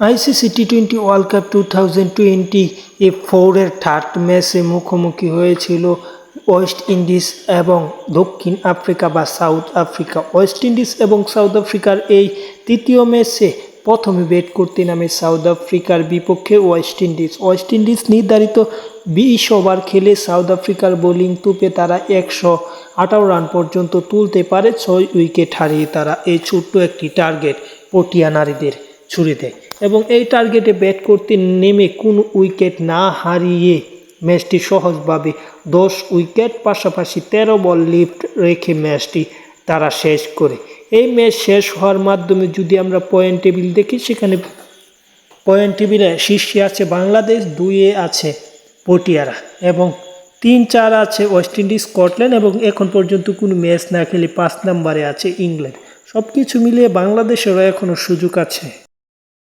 ICC T twenty world cup two thousand twenty এ ফোরের third ম্যাচে মুখোমুখি হয়েছিল ওয়েস্ট ইন্ডিজ এবং দক্ষিণ আফ্রিকা বা সাউথ আফ্রিকা ওয়েস্ট ইন্ডিজ এবং সাউথ আফ্রিকার এই তৃতীয় ম্যাচে প্রথমে ব্যাট করতে নামে সাউথ আফ্রিকার বিপক্ষে ওয়েস্ট ইন্ডিজ ওয়েস্ট ইন্ডিজ নির্ধারিত বিশ ওভার খেলে সাউথ আফ্রিকার বোলিং তুপে তারা একশো আঠারো রান পর্যন্ত তুলতে পারে। ছয় উইকেট হারিয়ে তারা এই ছোট্ট একটি টার্গেট পটিয়া নারীদের ছুড়ে দেয় এবং এই টার্গেটে ব্যাট করতে নেমে কোনো উইকেট না হারিয়ে ম্যাচটি সহজভাবে দশ উইকেট পাশাপাশি তেরো বল লিফট রেখে ম্যাচটি তারা শেষ করে। এই ম্যাচ শেষ হওয়ার মাধ্যমে যদি আমরা পয়েন্ট টেবিল দেখি, সেখানে পয়েন্ট টেবিলে শীর্ষে আছে বাংলাদেশ, দুইয়ে আছে পটিয়ারা এবং তিন চার আছে ওয়েস্ট ইন্ডিজ স্কটল্যান্ড এবং এখন পর্যন্ত কোনো ম্যাচ না খেলে পাঁচ নম্বরে আছে ইংল্যান্ড সব কিছু মিলিয়ে বাংলাদেশেরও এখনও সুযোগ আছে।